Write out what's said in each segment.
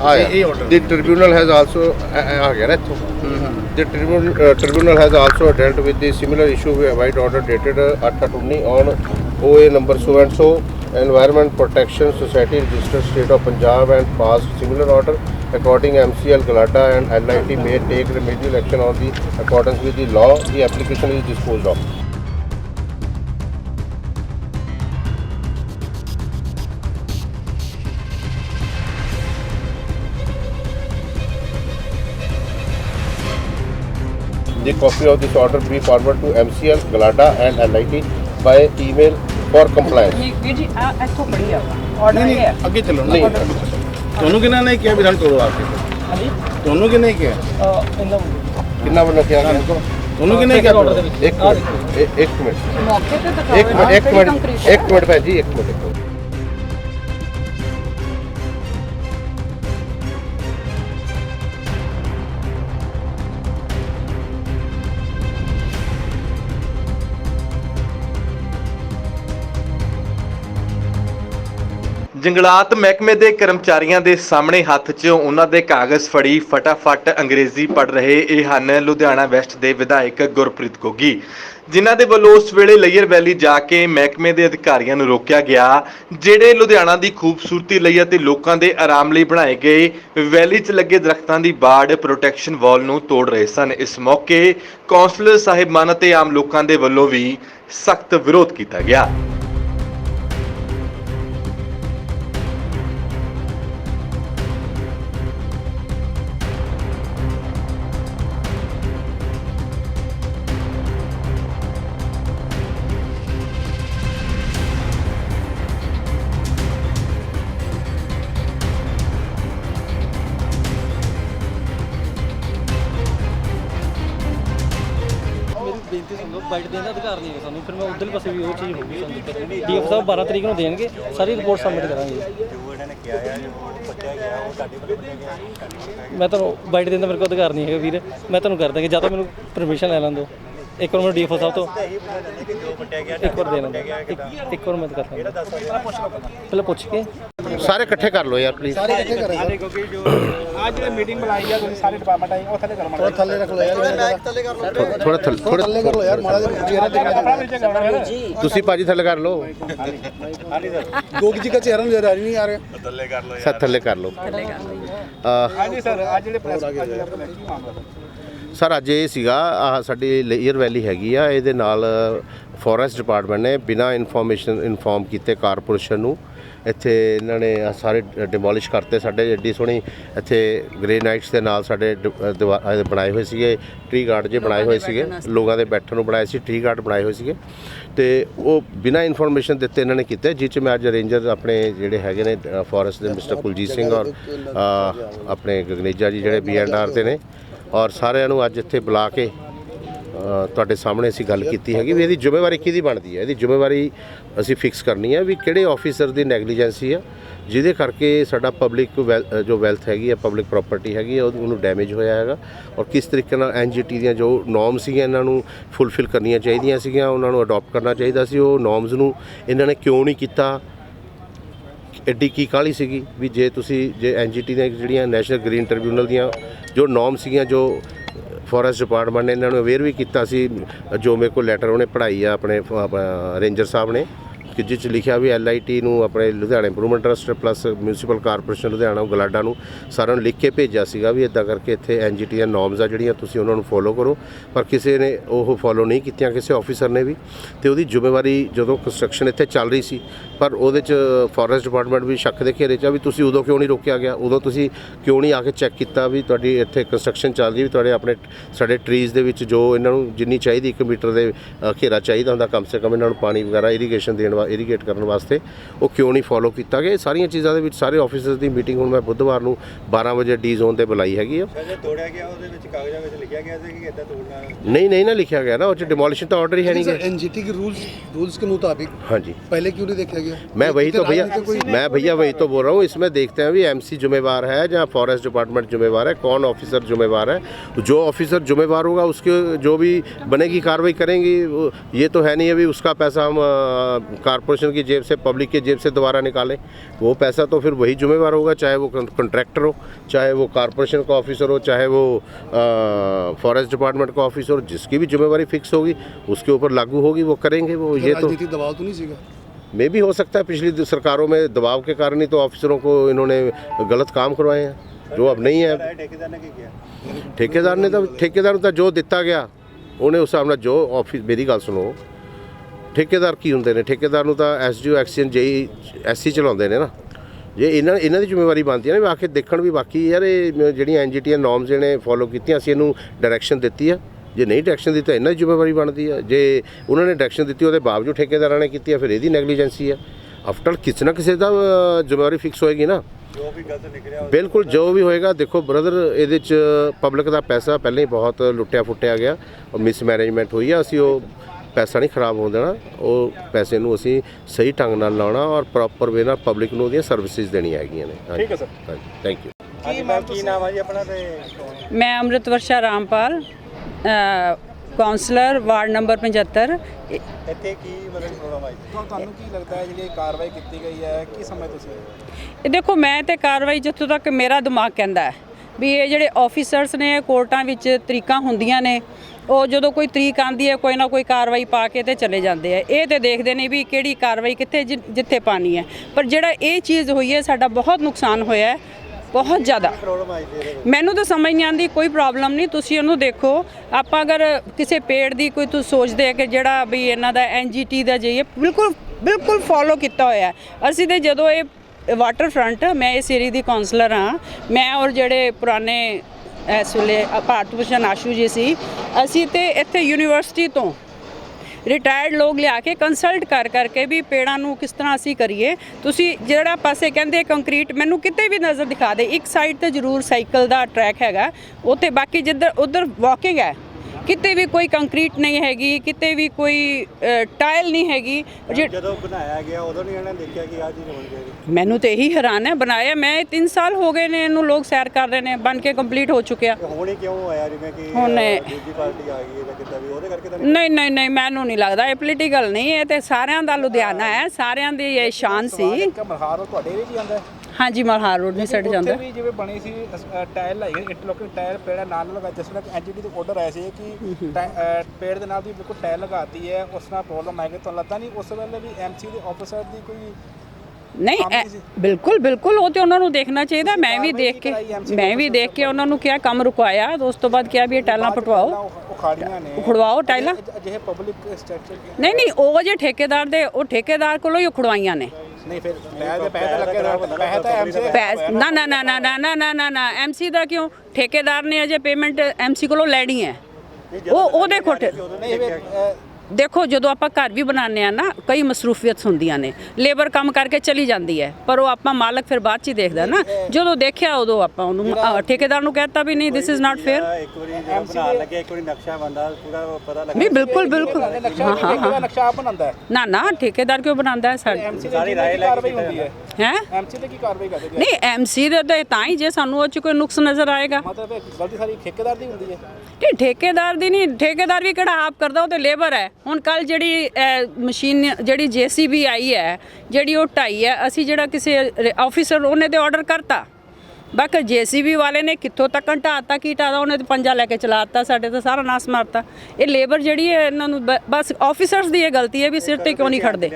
Ah, the tribunal has also uh, uh, ah, the tribunal, uh, tribunal has also dealt with the similar issue white order dated uh, on OA number so and so Environment Protection Society registered state of Punjab and passed similar order. According MCL Galata and LIT may take remedial action on the accordance with the law. The application is disposed of. The copy of this order be forwarded to MCL Galata and LIT by email for compliance. ਜੀ ਵੀਰ ਜੀ ਆ ਇੱਥੋਂ ਪੜੀ ਆ order ਨਹੀਂ ਹੈ ਨਹੀਂ ਅੱਗੇ ਚੱਲੋ ਨਾ ਨਹੀਂ। ਤੁਹਾਨੂੰ ਕਿਹਨਾਂ ਨੇ ਕਿਹਾ ਵੀ ਰਣ ਤੋੜੋ ਆ ਕੇ ਹਾਂਜੀ ਤੁਹਾਨੂੰ ਕਿਹਨੇ ਕਿਹਾ ਅਹ, ਇਹਨਾਂ ਕਿੰਨਾ ਵੱਲੋਂ ਕਿਹਾ ਗਿਆ ਤੁਹਾਨੂੰ ਕਿਹਨੇ ਕਿਹਾ order ਦੇ ਵਿੱਚ। ਇੱਕ ਮਿੰਟ ਇੱਕ- ਇੱਕ ਮਿੰਟ ਮੌਕੇ ਤੇ ਦਿਖਾਓ ਇੱਕ ਮਿੰਟ ਇੱਕ ਮਿੰਟ ਇੱਕ ਮਿੰਟ ਭੈਣ ਜੰਗਲਾਤ ਮਹਿਕਮੇ ਦੇ ਕਰਮਚਾਰੀਆਂ ਦੇ ਸਾਹਮਣੇ ਹੱਥ 'ਚ ਉਹਨਾਂ ਦੇ ਕਾਗਜ਼ ਫੜੀ ਫਟਾਫਟ ਅੰਗਰੇਜ਼ੀ ਪੜ ਰਹੇ ਇਹ ਹਨ ਲੁਧਿਆਣਾ ਵੈਸਟ ਦੇ ਵਿਧਾਇਕ ਗੁਰਪ੍ਰੀਤ ਗੋਗੀ, ਜਿਨ੍ਹਾਂ ਦੇ ਵੱਲੋਂ ਉਸ ਵੇਲੇ ਲਈਅਰ ਵੈਲੀ ਜਾ ਕੇ ਮਹਿਕਮੇ ਦੇ ਅਧਿਕਾਰੀਆਂ ਨੂੰ ਰੋਕਿਆ ਗਿਆ, ਜਿਹੜੇ ਲੁਧਿਆਣਾ ਦੀ ਖੂਬਸੂਰਤੀ ਲਈ ਅਤੇ ਲੋਕਾਂ ਦੇ ਆਰਾਮ ਲਈ ਬਣਾਏ ਗਏ ਵੈਲੀ 'ਚ ਲੱਗੇ ਦਰਖਤਾਂ ਦੀ ਬਾੜ ਪ੍ਰੋਟੈਕਸ਼ਨ ਵਾਲ ਨੂੰ ਤੋੜ ਰਹੇ ਸਨ। ਇਸ ਮੌਕੇ ਕੌਂਸਲਰ ਸਾਹਿਬਾਨ ਅਤੇ ਆਮ ਲੋਕਾਂ ਦੇ ਵੱਲੋਂ ਵੀ ਸਖਤ ਵਿਰੋਧ ਕੀਤਾ ਗਿਆ। ਬਾਈਟ ਦੇਣ ਦਾ ਅਧਿਕਾਰ ਨਹੀਂ ਹੈ ਸਾਨੂੰ, ਫਿਰ ਮੈਂ ਉਧਰਲੇ ਪਾਸੇ ਵੀ ਉਹ ਚੀਜ਼ ਹੋਊਗੀ ਸਾਨੂੰ ਦਿੱਕਤ ਡੀਐਫ ਸਾਹਿਬ 12 ਤਰੀਕ ਨੂੰ ਦੇਣਗੇ, ਸਾਰੀ ਰਿਪੋਰਟ ਸਬਮਿਟ ਕਰਾਂਗੇ। ਮੈਂ ਤੁਹਾਨੂੰ ਬਾਈਟ ਦੇਣ ਦਾ ਮੇਰੇ ਕੋਲ ਅਧਿਕਾਰ ਨਹੀਂ ਹੈਗਾ ਵੀਰ, ਮੈਂ ਤੁਹਾਨੂੰ ਕਰ ਦਾਂਗਾ ਜਾਂ ਤਾਂ ਮੈਨੂੰ ਪਰਮਿਸ਼ਨ ਲੈ ਲੈਣ ਦਿਓ। ਇੱਕ ਵਾਰ ਮੈਨੂੰ ਡੀਐਫ ਸਾਹਿਬ ਤੋਂ। ਇੱਕ ਵਾਰ ਦੇ ਲੈਣ ਦਿਓ। ਇੱਕ- ਇੱਕ ਵਾਰ ਮੈਂ ਕਰ ਪਹਿਲਾਂ ਪੁੱਛ ਕੇ। ਸਾਰੇ ਇਕੱਠੇ ਕਰ ਲਓ ਯਾਰ ਪਲੀਜ਼ ਅੱਜ ਜਿਹੜੀ ਮੀਟਿੰਗ ਬੁਲਾਈ ਆ ਤੁਸੀਂ ਸਾਰੇ ਡਿਪਾਰਟਮੈਂਟ ਆਏ ਉਹ ਥੱਲੇ ਕਰ ਮਾੜਾ ਥੱਲੇ ਰੱਖ ਲਓ ਯਾਰ ਥੋੜਾ ਥੱਲੇ ਥੋੜਾ ਥੱਲੇ ਕਰ ਲਓ ਯਾਰ ਮਾੜਾ ਜਿਹਾ ਚਿਹਰਾ ਦੇਖਣਾ ਤੁਸੀਂ ਭਾਜੀ ਥੱਲੇ ਕਰ ਲਓ। ਗੋਗੀ ਜੀ ਦਾ ਚਿਹਰਾ ਨਜ਼ਰ ਆ ਨਹੀਂ ਆ ਰਿਹਾ ਸਰ ਥੱਲੇ ਕਰ ਲਓ। ਹਾਂਜੀ ਸਰ ਅੱਜ ਜਿਹੜੇ ਪ੍ਰੈਸ ਅੱਜ ਜਿਹੜਾ ਕੀ ਮਾਮਲਾ ਸਰ ਅੱਜ ਇਹ ਸੀਗਾ ਆਹ ਸਾਡੀ ਲੇਅਰ ਵੈਲੀ ਹੈਗੀ ਆ ਇਹਦੇ ਨਾਲ ਫੋਰੈਸਟ ਡਿਪਾਰਟਮੈਂਟ ਨੇ ਬਿਨਾ ਇਨਫੋਰਮੇਸ਼ਨ ਇਨਫੋਰਮ ਕੀਤੇ ਕਾਰਪੋਰੇਸ਼ਨ ਨੂੰ ਇੱਥੇ ਇਹਨਾਂ ਨੇ ਆਹ ਸਾਰੇ ਡਿਮੋਲਿਸ਼ ਕਰਤੇ ਸਾਡੇ ਏਡੀ ਸੋਹਣੀ ਇੱਥੇ ਗ੍ਰੇਨਾਈਟਸ ਦੇ ਨਾਲ ਸਾਡੇ ਡ- ਅਹ ਦੀਵਾ- ਅਹ ਬਣਾਏ ਹੋਏ ਸੀਗੇ ਟ੍ਰੀ ਗਾਰਡ ਜੇ ਬਣਾਏ ਹੋਏ ਸੀਗੇ ਲੋਕਾਂ ਦੇ ਬੈਠਣ ਨੂੰ ਬਣਾਏ ਸੀ ਟ੍ਰੀ ਗਾਰਡ ਬਣਾਏ ਹੋਏ ਸੀਗੇ। ਤੇ ਉਹ ਬਿਨਾ ਇਨਫੋਰਮੇਸ਼ਨ ਦਿੱਤੇ ਇਹਨਾਂ ਨੇ ਕੀਤੇ ਜਿਸ 'ਚ ਮੈਂ ਅੱਜ ਰੇਂਜਰ ਆਪਣੇ ਜਿਹੜੇ ਹੈਗੇ ਨੇ ਫੋਰੈਸਟ ਦੇ ਮਿਸਟਰ ਕੁਲਜੀਤ ਸਿੰਘ ਔਰ ਅਹ, ਆਪਣੇ ਗਗਨੇਜਾ ਜੀ ਜਿਹੜੇ ਬੀ ਐਂਡ ਆਰ ਤੇ ਨੇ ਔਰ ਸਾਰਿਆਂ ਨੂੰ ਅੱਜ ਇੱਥੇ ਬੁਲਾ ਕੇ ਤੁਹਾਡੇ ਸਾਹਮਣੇ ਅਸੀਂ ਗੱਲ ਕੀਤੀ ਹੈਗੀ ਵੀ ਇਹਦੀ ਜ਼ਿੰਮੇਵਾਰੀ ਕਿਹਦੀ ਬਣਦੀ ਹੈ? ਇਹਦੀ ਜ਼ਿੰਮੇਵਾਰੀ ਅਸੀਂ ਫਿਕਸ ਕਰਨੀ ਹੈ ਵੀ ਕਿਹੜੇ ਆਫੀਸਰ ਦੀ ਨੈਗਲੀਜੈਂਸੀ ਆ, ਜਿਹਦੇ ਕਰਕੇ ਸਾਡਾ ਪਬਲਿਕ ਜੋ ਵੈਲਥ ਹੈਗੀ ਆ ਪਬਲਿਕ ਪ੍ਰਾਪਰਟੀ ਹੈਗੀ ਆ ਉਹਨੂੰ ਡੈਮੇਜ ਹੋਇਆ ਹੈਗਾ ਔਰ ਕਿਸ ਤਰੀਕੇ ਨਾਲ ਐਨਜੀਟੀ ਦੀਆਂ ਜੋ ਨੋਰਮ ਸੀਗੀਆਂ, ਇਹਨਾਂ ਨੂੰ ਫੁੱਲਫਿਲ ਕਰਨੀਆਂ ਚਾਹੀਦੀਆਂ ਸੀਗੀਆਂ, ਉਹਨਾਂ ਨੂੰ ਅਡਾਪਟ ਕਰਨਾ ਚਾਹੀਦਾ ਸੀ, ਉਹ ਨੋਰਮਸ ਨੂੰ ਇਹਨਾਂ ਨੇ ਕਿਉਂ ਨਹੀਂ ਕੀਤਾ? ਐਡੀ ਕੀ ਕਾਲੀ ਸੀਗੀ ਵੀ ਜੇ ਤੁਸੀਂ, ਜੇ ਐਨਜੀਟੀ ਦੀਆਂ ਜਿਹੜੀਆਂ ਨੈਸ਼ਨਲ ਗ੍ਰੀਨ ਟ੍ਰਿਬਿਊਨਲ ਦੀਆਂ ਜੋ ਨੋਰਮ ਸੀਗੀਆਂ, ਜੋ ਫੋਰੈਸਟ ਡਿਪਾਰਟਮੈਂਟ ਨੇ ਇਹਨਾਂ ਨੂੰ ਅਵੇਅਰ ਵੀ ਕੀਤਾ ਸੀ, ਜੋ ਮੇਰੇ ਕੋਲ ਲੈਟਰ ਉਹਨੇ ਪੜ੍ਹਾਈ ਆ ਆਪਣੇ ਰੇਂਜਰ ਸਾਹਿਬ ਨੇ ਕਿ ਜਿਸ 'ਚ ਲਿਖਿਆ ਵੀ ਐਲਆਈਟੀ ਨੂੰ ਆਪਣੇ Ludhiana improvement trust plus municipal corporation Ludhiana GLADA ਨੂੰ ਸਾਰਿਆਂ ਨੂੰ ਲਿਖ ਕੇ ਭੇਜਿਆ ਸੀਗਾ ਵੀ ਇਦਾਂ ਕਰਕੇ ਇੱਥੇ ਐਨਜੀਟੀ ਦੀਆਂ ਨੋਰਮਸ ਆ ਜਿਹੜੀਆਂ ਤੁਸੀਂ ਉਹਨਾਂ ਨੂੰ ਫੋਲੋ ਕਰੋ। ਪਰ ਕਿਸੇ ਨੇ ਉਹ ਫੋਲੋ ਨਹੀਂ ਕੀਤੀਆਂ, ਕਿਸੇ ਆਫੀਸਰ ਨੇ ਵੀ ਤੇ ਉਹਦੀ ਜ਼ਿੰਮੇਵਾਰੀ ਜਦੋਂ ਕੰਸਟਰਕਸ਼ਨ ਇੱਥੇ ਚੱਲ ਰਹੀ ਸੀ, ਪਰ ਉਹਦੇ 'ਚ ਫੋਰੈਸਟ ਡਿਪਾਰਟਮੈਂਟ ਵੀ ਸ਼ੱਕ ਦੇ ਘੇਰੇ 'ਚ ਆ ਵੀ ਤੁਸੀਂ ਉਦੋਂ ਕਿਉਂ ਨਹੀਂ ਰੋਕਿਆ ਗਿਆ? ਉਦੋਂ ਤੁਸੀਂ ਕਿਉਂ ਨਹੀਂ ਆ ਕੇ ਚੈੱਕ ਕੀਤਾ ਵੀ ਤੁਹਾਡੀ ਇੱਥੇ ਕੰਸਟਰਕਸ਼ਨ ਚੱਲ ਰਹੀ, ਵੀ ਤੁਹਾਡੇ ਆਪਣੇ ਸਾਡੇ ਟਰੀਜ਼ ਦੇ ਵਿੱਚ ਜੋ ਇਹਨਾਂ ਨੂੰ ਜਿੰਨੀ ਚਾਹੀਦੀ 1 ਮੀਟਰ ਦੇ ਘੇਰਾ ਚਾਹੀਦਾ ਹੁੰਦਾ, ਕਮ ਸੇ ਕਮ ਇਹਨਾਂ ਨੂੰ ਪਾਣੀ ਵਗੈਰਾ ਇਰੀਗੇਸ਼ਨ ਦੇਣ ਵਾਸਤੇ ਇਰੀਗੇਟ ਕਰਨ ਵਾਸਤੇ ਉਹ ਕਿਉਂ ਨਹੀਂ ਫੋਲੋ ਕੀਤਾ ਗਿਆ ਇਹ ਸਾਰੀਆਂ ਚੀਜ਼ਾਂ ਦੇ ਵਿੱਚ ਸਾਰੇ ਆਫੀਸਰਸ ਦੀ ਮੀਟਿੰਗ ਹੁਣ ਮੈਂ ਬੁੱਧਵਾਰ ਨੂੰ 12 ਵਜੇ ਡੀ ਜ਼ੋਨ ਤੇ ਬੁਲਾਈ ਹੈਗੀ ਆ ਜੇ ਤੋੜਿਆ ਗਿਆ ਉਹਦੇ ਵਿੱਚ ਕਾਗਜ਼ਾਂ ਵਿੱਚ ਲਿਖਿਆ ਗਿਆ ਸੀ ਕਿ ਇਦਾਂ ਤੋੜਨਾ ਨਹੀਂ ਨਹੀਂ ਨਾ ਲਿਖਿਆ ਗਿਆ ਨਾ ਉਹ ਚ ਡਿਮੋਲੀਸ਼ਨ ਤਾਂ ਆਰਡਰ ਹੀ ਹੈ ਨਹੀਂ ਗਾ। एनजीटी के रूल्स रूल्स के मुताबिक ਹਾਂਜੀ पहले क्यों नहीं देखा गया मैं वही तो इतना भैया नहीं तो कोई- मैं भैया वही तो बोल रहा हूँ इसमें देखते हैं भी एमसी जिम्मेवार है या फॉरेस्ट डिपार्टमेंट जिम्मेवार है कौन ऑफिसर जिम्मेवार है जो ऑफिसर जिम्मेवार होगा उसके जो भी बनेगी कार्रवाई करेंगी वो- ये तो है नहीं अभी उसका पैसा हम अ, कारपोरेशन की जेब से पब्लिक की जेब से दोबारा निकाले वो पैसा तो फिर वही जिम्मेवार होगा चाहे वो कॉन्ट्रैक्टर हो चाहे वो कारपोरेशन का ऑफिसर हो चाहे वो फॉरेस्ट डिपार्टमेंट का ऑफिसर हो जिसकी भी जिम्मेवारी फिक्स होगी उसके ऊपर लागू होगी वो करेंगे वो ये तो राजनीतिक दबाव तो नहीं सीगा मे भी हो सकता है पिछली द- सरकारों में दबाव के कारण ही तो ऑफिसरों को इन्होंने गलत काम करवाए हैं जो अब नहीं है ਠੇਕੇਦਾਰ ਨੇ ਕੀ ਕੀਤਾ ਠੇਕੇਦਾਰ ਨੇ ਤਾਂ ਠੇਕੇਦਾਰ ਨੂੰ ਤਾਂ ਜੋ ਦਿੱਤਾ ਗਿਆ ਉਹਨੇ ਉਸ ਹਿਸਾਬ ਨਾਲ ਜੋ ਆਫਿਸ ਮੇਰੀ ਗੱਲ ਸੁਣੋ ਠੇਕੇਦਾਰ ਕੀ ਹੁੰਦੇ ਨੇ? ਠੇਕੇਦਾਰ ਨੂੰ ਤਾਂ ਐਸਡੀਓ ਐਕਸੀਅਨ ਜੇਈ ਐਸਸੀ ਚਲਾਉਂਦੇ ਨੇ ਨਾ। ਜੇ ਇਹਨਾਂ ਇਹਨਾਂ ਦੀ ਜ਼ਿੰਮੇਵਾਰੀ ਬਣਦੀ ਹੈ ਨਾ ਵੀ ਆ ਕੇ ਦੇਖਣ ਵੀ ਬਾਕੀ ਯਾਰ ਇਹ ਜਿਹੜੀਆਂ ਐਨਜੀਟੀਆਂ ਨੋਰਮਸ ਇਹਨੇ ਫੋਲੋ ਕੀਤੀਆਂ ਅਸੀਂ ਇਹਨੂੰ ਡਾਇਰੈਕਸ਼ਨ ਦਿੱਤੀ ਆ ਜੇ ਨਹੀਂ ਡਾਇਰੈਕਸ਼ਨ ਦਿੱਤੀ ਤਾਂ ਇਹਨਾਂ ਦੀ ਜ਼ਿੰਮੇਵਾਰੀ ਬਣਦੀ ਆ ਜੇ ਉਹਨਾਂ ਨੇ ਡਾਇਰੈਕਸ਼ਨ ਦਿੱਤੀ ਉਹਦੇ ਬਾਵਜੂਦ ਠੇਕੇਦਾਰਾਂ ਨੇ ਕੀਤੀ ਆ ਫਿਰ ਇਹਦੀ ਨੈਗਲੀਜੈਂਸੀ ਆ ਆਫਟਰ ਕਿਸੇ ਨਾ ਕਿਸੇ ਦਾ ਜ਼ਿੰਮੇਵਾਰੀ ਫਿਕਸ ਹੋਏਗੀ ਨਾ। ਜੋ ਵੀ ਗਲਤ ਨਿਕਲਿਆ ਬਿਲਕੁਲ ਜੋ ਵੀ ਹੋਏਗਾ ਦੇਖੋ ਬ੍ਰਦਰ ਇਹਦੇ ਚ ਪਬਲਿਕ ਦਾ ਪੈਸਾ ਪਹਿਲਾਂ ਹੀ ਬਹੁਤ ਲੁੱਟਿਆ ਫੁੱਟਿਆ ਗਿਆ। ਔਰ ਮਿਸਮੈਨੇਜਮੈਂਟ ਹੋਈ ਆ ਅਸੀਂ ਉਹ ਪੈਸਾ ਨਹੀਂ ਖਰਾਬ ਹੋਣ ਦੇਣਾ ਉਹ ਪੈਸੇ ਨੂੰ ਅਸੀਂ ਸਹੀ ਢੰਗ ਨਾਲ ਲਾਉਣਾ ਔਰ ਪ੍ਰੋਪਰ ਵੇ ਨਾਲ ਪਬਲਿਕ ਨੂੰ ਉਹਦੀਆਂ ਸਰਵਿਸਿਜ਼ ਦੇਣੀਆਂ ਹੈਗੀਆਂ ਨੇ। ਠੀਕ ਹੈ ਸਰ। ਥੈਂਕ ਯੂ ਕੀ ਮੈਮ ਕੀ ਨਾਮ ਆ ਜੀ ਆਪਣਾ ਤੇ ਮੈਂ Amrit Varsha Rampal councillor ward number 75 ਇਹ- ਇੱਥੇ ਕੀ ਮਤਲਬ ਪ੍ਰੋਗਰਾਮ ਆਈ ਤੁਹਾ- ਤੁਹਾਨੂੰ ਕੀ ਲੱਗਦਾ ਹੈ ਜਿਹੜੀ ਕਾਰਵਾਈ ਕੀਤੀ ਗਈ ਹੈ ਕੀ ਸਮਝ ਤੁਸੀਂ? ਇਹ ਦੇਖੋ ਮੈਂ ਤੇ ਕਾਰਵਾਈ ਜਿੱਥੋਂ ਤੱਕ ਮੇਰਾ ਦਿਮਾਗ ਕਹਿੰਦਾ ਹੈ ਵੀ ਇਹ ਜਿਹੜੇ ਆਫੀਸਰਸ ਨੇ ਕੋਰਟਾਂ ਵਿੱਚ ਤਰੀਕਾਂ ਹੁੰਦੀਆਂ ਨੇ ਉਹ ਜਦੋਂ ਕੋਈ ਤਰੀਕ ਆਂਦੀ ਹੈ, ਕੋਈ ਨਾ ਕੋਈ ਕਾਰਵਾਈ ਪਾ ਕੇ ਤੇ ਚਲੇ ਜਾਂਦੇ ਆ। ਇਹ ਤੇ ਦੇਖਦੇ ਨੇ ਵੀ ਕਿਹੜੀ ਕਾਰਵਾਈ ਕਿੱਥੇ ਜਿ- ਜਿੱਥੇ ਪਾਣੀ ਹੈ। ਪਰ ਜਿਹੜਾ ਇਹ ਚੀਜ਼ ਹੋਈ ਹੈ, ਸਾਡਾ ਬਹੁਤ ਨੁਕਸਾਨ ਹੋਇਆ ਹੈ, ਬਹੁਤ ਜ਼ਿਆਦਾ। ਮੈਨੂੰ ਤਾਂ ਸਮਝ ਨਹੀਂ ਆਉਂਦੀ, ਕੋਈ ਪ੍ਰੋਬਲਮ ਨਹੀਂ, ਤੁਸੀਂ ਉਹਨੂੰ ਦੇਖੋ। ਆਪਾਂ ਅਗਰ ਕਿਸੇ ਪੇੜ ਦੀ ਕੋਈ ਤੁਸੀਂ ਸੋਚਦੇ ਆ ਕਿ ਜਿਹੜਾ ਵੀ ਇਹਨਾਂ ਦਾ ਐਨਜੀਟੀ ਦਾ ਜਾਈਏ ਬਿਲਕੁਲ ਬਿਲਕੁਲ ਫੋਲੋ ਕੀਤਾ ਹੋਇਆ ਅਸੀਂ ਤੇ ਜਦੋਂ ਇਹ ਵਾਟਰ ਫਰੰਟ ਮੈਂ ਇਸ ਏਰੀਆ ਦੀ ਕਾਉਂਸਲਰ ਹਾਂ। ਮੈਂ ਔਰ ਜਿਹੜੇ ਪੁਰਾਣੇ ਇਸ ਵੇਲੇ ਭਾਰਤ ਭੂਸ਼ਣ ਆਸ਼ੂ ਜੀ ਸੀ। ਅਸੀਂ ਤੇ ਇੱਥੇ ਯੂਨੀਵਰਸਿਟੀ ਤੋਂ ਰਿਟਾਇਰਡ ਲੋਕ ਲਿਆ ਕੇ ਕੰਸਲਟ ਕਰ ਕਰਕੇ ਵੀ ਪੇੜਾਂ ਨੂੰ ਕਿਸ ਤਰ੍ਹਾਂ ਅਸੀਂ ਕਰੀਏ। ਤੁਸੀਂ ਜਿਹੜਾ ਪਾਸੇ ਕਹਿੰਦੇ ਕੰਕਰੀਟ ਮੈਨੂੰ ਕਿਤੇ ਵੀ ਨਜ਼ਰ ਦਿਖਾ ਦੇ। ਇੱਕ ਸਾਈਡ ਤੇ ਜ਼ਰੂਰ ਸਾਈਕਲ ਦਾ ਟਰੈਕ ਹੈਗਾ। ਉੱਥੇ ਬਾਕੀ ਜਿੱਧਰ ਉਧਰ ਵਾਕਿੰਗ ਹੈ। ਕਿਤੇ ਵੀ ਕੋਈ ਕੰਕਰੀਟ ਨਹੀਂ ਹੈਗੀ ਕਿਤੇ ਵੀ ਕੋਈ ਟਾਇਲ ਨਹੀਂ ਹੈਗੀ। ਜਦੋਂ ਬਣਾਇਆ ਗਿਆ ਉਦੋਂ ਨਹੀਂ ਇਹਨਾਂ ਦੇਖਿਆ ਕਿ ਆ ਚੀਜ਼ ਹੋਣੀ ਚਾਹੀਦੀ। ਮੈਨੂੰ ਤੇ ਇਹੀ ਹੈਰਾਨ ਹੈ ਬਣਾਇਆ ਮੈਂ 3 ਸਾਲ ਹੋ ਗਏ ਨੇ ਇਹਨੂੰ ਲੋਕ ਸੈਰ ਕਰ ਰਹੇ ਨੇ ਬਣ ਕੇ ਕੰਪਲੀਟ ਹੋ ਚੁੱਕਿਆ। ਹੁਣ ਹੀ ਕਿਉਂ ਹੋਇਆ ਜਿਵੇਂ ਕਿ ਹੁਣ ਇਹ- ਅ, ਦੂਜੀ ਪਾਰਟੀ ਆ ਗਈ ਹੈ ਜਾਂ ਕਿੱਦਾਂ ਵੀ ਉਹਦੇ ਕਰਕੇ ਤਾਂ ਨਹੀਂ ਨਹੀਂ ਨਹੀਂ ਨਹੀਂ ਮੈਨੂੰ ਨਹੀਂ ਲੱਗਦਾ ਇਹ ਪੋਲੀਟੀਕਲ ਨਹੀਂ ਇਹ ਤੇ ਸਾਰਿਆਂ ਦਾ ਲੁਧਿਆਣਾ ਹੈ ਸਾਰਿਆਂ ਦੀ ਇਹ ਸ਼ਾਨ ਸੀ। ਇੱਕ ਮਲਹਾਰ ਉਹ ਤੁਹਾਡੇ ਆਉਂਦਾ ਹੈ। ਹਾਂਜੀ ਮਲਹਾਰ ਰੋਡ ਨਹੀਂ ਸੜ ਜਾਂਦਾ। ਉੱਥੇ ਵੀ ਜਿਵੇਂ ਬਣੀ ਸੀ ਅ, ਟਾਇਲ ਲਾਈ ਗਈ ਇੰਟਰਲੋਕ ਟਾਇਲ ਪੇੜਾ ਨਾਲ ਲਗਾ ਜਿਸ ਵੇਲੇ ਐਨਜੀਟੀ ਦੇ ਆਰਡਰ ਆਇਆ ਸੀ ਕਿ ਅ, ਪੇੜ ਦੇ ਨਾਲ ਵੀ ਬਿਲਕੁਲ ਟਾਇਲ ਲਗਾਤੀ ਹੈ ਉਸ ਨਾਲ ਪ੍ਰੋਬਲਮ ਆਏਗੀ। ਤੁਹਾਨੂੰ ਲੱਗਦਾ ਨਹੀਂ ਉਸ ਵੇਲੇ ਵੀ ਐਮਸੀ ਦੇ ਆਫੀਸਰ ਦੀ ਕੋਈ ਨਹੀਂ ਐ-। ਬਿਲਕੁਲ ਬਿਲਕੁਲ ਉਹ ਤੇ ਉਹਨਾਂ ਨੂੰ ਦੇਖਣਾ ਚਾਹੀਦਾ। ਮੈਂ ਵੀ ਦੇਖ ਕੇ ਮੈਂ ਵੀ ਦੇਖ ਕੇ ਉਹਨਾਂ ਨੂੰ ਕਿਹਾ ਕੰਮ ਰੁਕਵਾਇਆ ਤੇ ਉਸ ਤੋਂ ਬਾਅਦ ਕਿਹਾ ਵੀ ਇਹ ਟਾਈਲਾਂ ਪਟਵਾਓ। ਉਖਾੜੀਆਂ ਨੇ। ਉਖੜਵਾਓ ਟਾਈਲਾਂ ਅਜਿਹੇ ਪਬਲਿਕ ਸਟਰਕਚਰ ਨਹੀਂ ਨਹੀਂ ਉਹ ਜੇ ਠੇਕੇਦਾਰ ਦੇ ਉਹ ਠੇਕੇਦਾਰ ਕੋਲੋਂ ਹੀ ਉਖੜਵਾਈਆਂ ਨੇ। ਨਹੀਂ ਫਿਰ ਪੈਸੇ ਦੇ ਪੈਸੇ ਤਾਂ ਲੱਗੇ ਰਹੇ ਪੈਸੇ ਤਾਂ ਐਮਸੀ ਪੈਸ ਨਾ ਨਾ ਨਾ ਨਾ ਨਾ ਨਾ ਨਾ ਨਾ ਨਾ ਐਮਸੀ ਦਾ ਕਿਉਂ ਠੇਕੇਦਾਰ ਨੇ ਅਜੇ ਪੇਮੈਂਟ ਐਮਸੀ ਕੋਲੋਂ ਲੈਣੀ ਹੈ ਉਹ ਉਹਦੇ ਕੋਠੇ ਨਹੀਂ ਫਿਰ ਅ, ਦੇਖੋ ਜਦੋਂ ਆਪਾਂ ਘਰ ਵੀ ਬਣਾਉਂਦੇ ਆ ਨਾ ਕਈ ਮਸਰੂਫੀਅਤ ਹੁੰਦੀਆਂ ਨੇ। ਲੇਬਰ ਕੰਮ ਕਰਕੇ ਚਲੀ ਜਾਂਦੀ ਹੈ ਪਰ ਉਹ ਆਪਾਂ ਮਾਲਕ ਫਿਰ ਬਾਅਦ ਚ ਹੀ ਦੇਖਦਾ ਨਾ। ਜਦੋਂ ਦੇਖਿਆ ਉਦੋਂ ਆਪਾਂ ਉਹਨੂੰ ਠੇਕੇਦਾਰ ਨੂੰ ਕਹਿਤਾ ਵੀ ਨਹੀਂ ਦਿਸ ਇਜ਼ ਨਾਟ ਫੇਅਰ ਇੱਕ ਵਾਰੀ ਜਦੋਂ ਬਣਾਉਣ ਲੱਗੇ ਇੱਕ ਵਾਰੀ ਨਕਸ਼ਾ ਬੰਦਾ ਪੂਰਾ ਪਤਾ ਲੱਗਾ ਨਹੀਂ ਬਿਲਕੁਲ ਬਿਲਕੁਲ। ਨਕਸ਼ਾ ਹਾਂ ਹਾਂ ਠੇਕੇ ਦਾ ਹਾਂ ਨਕਸ਼ਾ ਆਪ ਬਣਾਉਂਦਾ ਹੈ। ਨਾ ਨਾ ਠੇਕੇਦਾਰ ਕਿਉਂ ਬਣਾਉਂਦਾ ਹੈ? ਸਾਡੇ ਐਮਸੀ ਸਾਰੀ ਦੀ ਰਾਏ ਕੀ ਲੈ ਕੇ ਕਾਰਵਾਈ ਕੀਤਾ ਹੁੰਦੀ ਹੈ? ਹੈ? ਐਮਸੀ ਤੇ ਕੀ ਕਾਰਵਾਈ ਕਰਦੇ ਜੀ? ਨਹੀਂ ਐਮਸੀ ਦੇ ਤੇ ਤਾਂ ਹੀ ਜੇ ਸਾਨੂੰ ਉਹ ਚ ਕੋਈ ਨੁਕਸ ਨਜ਼ਰ ਆਏਗਾ। ਮਤਲਬ ਇਹ ਗਲਤੀ ਸਾਰੀ ਠੇਕੇਦਾਰ ਦੀ ਹੁੰਦੀ ਹੈ? ਨਹੀਂ ਠੇਕੇਦਾਰ ਦੀ ਨਹੀਂ ਠੇਕੇਦਾਰ ਵੀ ਕਿਹੜਾ ਆਪ ਕਰਦਾ ਉਹ ਤੇ ਲੇਬਰ ਹੈ। ਹੁਣ ਕੱਲ ਜਿਹੜੀ ਮਸ਼ੀਨ ਜਿਹੜੀ ਜੀਸੀਬੀ ਆਈ ਹੈ ਜਿਹੜੀ ਉਹ ਢਾਈ ਹੈ ਅਸੀਂ ਜਿਹੜਾ ਕਿਸੇ ਆਫੀਸਰ ਉਹਨੇ ਤੇ ਆਰਡਰ ਕਰਤਾ। ਬਾਕੀ ਜੀਸੀਬੀ ਵਾਲੇ ਨੇ ਕਿੱਥੋਂ ਤੱਕ ਢਾਤਾ ਕੀ ਢਾਤਾ ਉਹਨੇ ਤੇ ਪੰਜਾ ਲੈ ਕੇ ਚਲਾਤਾ ਸਾਡੇ ਤਾਂ ਸਾਰਾ ਨਾਸ ਮਾਰਤਾ। ਇਹ ਲੇਬਰ ਜਿਹੜੀ ਹੈ ਇਹਨਾਂ ਨੂੰ ਬਸ ਆਫੀਸਰਸ ਦੀ ਇਹ ਗਲਤੀ ਹੈ ਵੀ ਸਿਰ ਤੇ ਕਿਉਂ ਨਹੀਂ ਖੜਦੇ।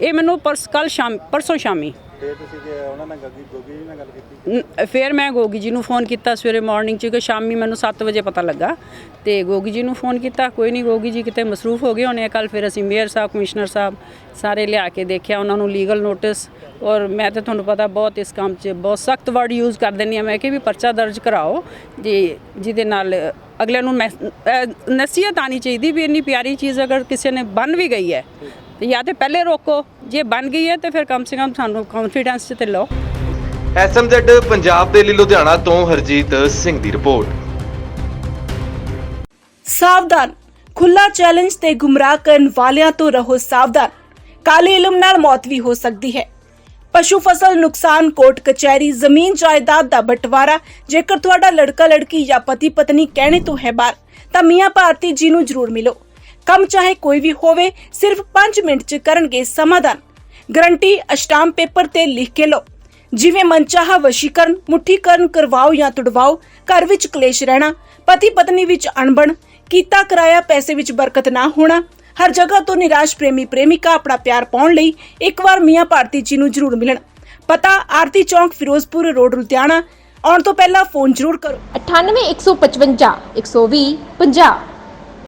ਇਹ ਮੈਨੂੰ ਪਰਸ ਕੱਲ ਸ਼ਾਮ ਪਰਸੋਂ ਸ਼ਾਮੀ। ਤੇ ਤੁਸੀਂ ਕਿ ਉਹਨਾਂ ਨਾਲ ਗੱਗੀ ਗੋਗੀ ਜੀ ਨਾਲ ਗੱਲ ਕੀਤੀ? ਨ- ਫਿਰ ਮੈਂ ਗੋਗੀ ਜੀ ਨੂੰ ਫੋਨ ਕੀਤਾ ਸਵੇਰੇ ਮਾਰਨਿੰਗ ਚ ਕਿ ਸ਼ਾਮੀ ਮੈਨੂੰ 7 ਵਜੇ ਪਤਾ ਲੱਗਾ। ਤੇ ਗੋਗੀ ਜੀ ਨੂੰ ਫੋਨ ਕੀਤਾ, ਕੋਈ ਨਹੀਂ ਗੋਗੀ ਜੀ ਕਿਤੇ ਮਸਰੂਫ ਹੋ ਗਏ ਹੋਣੇ ਕੱਲ ਫਿਰ ਅਸੀਂ ਮੇਅਰ ਸਾਹਿਬ, ਕਮਿਸ਼ਨਰ ਸਾਹਿਬ ਸਾਰੇ ਲਿਆ ਕੇ ਦੇਖਿਆ, ਉਹਨਾਂ ਨੂੰ ਲੀਗਲ ਨੋਟਿਸ ਔਰ ਮੈਂ ਤਾਂ ਤੁਹਾਨੂੰ ਪਤਾ ਬਹੁਤ ਇਸ ਕੰਮ 'ਚ ਬਹੁਤ ਸਖਤ ਵਰਡ ਯੂਜ਼ ਕਰ ਦਿੰਦੀ ਹਾਂ, ਮੈਂ ਕਿ ਵੀ ਪਰਚਾ ਦਰਜ ਕਰਾਓ ਜੀ ਜਿਹਦੇ ਨਾਲ ਅਗਲੇ ਨੂੰ ਮੈਸ- ਅਹ, ਨਸੀਹਤ ਆਣੀ ਚਾਹੀਦੀ ਵੀ ਇੰਨੀ ਪਿਆਰੀ ਚੀਜ਼ ਅਗਰ ਕਿਸੇ ਨੇ ਬਣ ਵੀ ਗਈ ਹੈ, ਤੇ ਜਾਂ ਤੇ ਪਹਿਲੇ ਰੋਕੋ। ਜੇ ਬਣ ਗਈ ਹੈ ਤੇ ਫਿਰ ਕਮ ਸੇ ਕਮ ਸਾਨੂੰ ਕੌਨਫੀਡੈਂਸ ਤੇ ਲਓ। ਐਸਐਮਜ਼ੈਡ ਪੰਜਾਬ ਦੇ ਲਈ ਲੁਧਿਆਣਾ ਤੋਂ ਹਰਜੀਤ ਸਿੰਘ ਦੀ ਰਿਪੋਰਟ। ਸਾਵਧਾਨ ਖੁੱਲਾ ਚੈਲੰਜ ਤੇ ਗੁੰਮਰਾਹ ਕਰਨ ਵਾਲਿਆਂ ਤੋਂ ਰਹੋ ਸਾਵਧਾਨ। ਕਾਲੇ ਇਲਮ ਨਾਲ ਮੌਤ ਵੀ ਹੋ ਸਕਦੀ ਹੈ। ਪਸ਼ੂ ਫਸਲ ਨੁਕਸਾਨ ਕੋਰਟ ਕਚਹਿਰੀ ਜ਼ਮੀਨ ਜਾਇਦਾਦ ਦਾ ਬਟਵਾਰਾ। ਜੇਕਰ ਤੁਹਾਡਾ ਲੜਕਾ ਲੜਕੀ ਜਾਂ ਪਤੀ ਪਤਨੀ ਕਹਿਣੇ ਤੋਂ ਹੈ ਬਾਹਰ ਤਾਂ ਮੀਆਂ ਭਾਰਤੀ ਜੀ ਨੂੰ ਜ਼ਰੂਰ ਮਿਲੋ। ਕੰਮ ਚਾਹੇ ਕੋਈ ਵੀ ਹੋਵੇ, ਸਿਰਫ 5 ਮਿੰਟ 'ਚ ਕਰਨਗੇ ਸਮਾਧਾਨ। ਗਰੰਟੀ ਅਸ਼ਟਾਮ ਪੇਪਰ ਤੇ ਲਿਖ ਕੇ ਲਓ। ਜਿਵੇਂ ਮਨਚਾਹਾ, ਵਸ਼ੀਕਰਨ, ਮੁੱਠੀਕਰਨ ਕਰਵਾਓ ਜਾਂ ਤੁੜਵਾਓ, ਘਰ ਵਿੱਚ ਕਲੇਸ਼ ਰਹਿਣਾ, ਪਤੀ ਪਤਨੀ ਵਿੱਚ ਅਣਬਣ, ਕੀਤਾ ਕਰਾਇਆ ਪੈਸੇ ਵਿੱਚ ਬਰਕਤ ਨਾ ਹੋਣਾ, ਹਰ ਜਗ੍ਹਾ ਤੋਂ ਨਿਰਾਸ਼ ਪ੍ਰੇਮੀ ਪ੍ਰੇਮਿਕਾ ਆਪਣਾ ਪਿਆਰ ਪਾਉਣ ਲਈ ਇੱਕ ਵਾਰ ਮੀਆਂ ਭਾਰਤੀ ਜੀ ਨੂੰ ਜ਼ਰੂਰ ਮਿਲਣ। ਪਤਾ, ਆਰਤੀ ਚੌਂਕ, ਫਿਰੋਜ਼ਪੁਰ, ਰੋਡ ਲੁਧਿਆਣਾ। ਆਉਣ ਤੋਂ ਪਹਿਲਾਂ ਫੋਨ ਜ਼ਰੂਰ ਕਰੋ। 98 155 120 50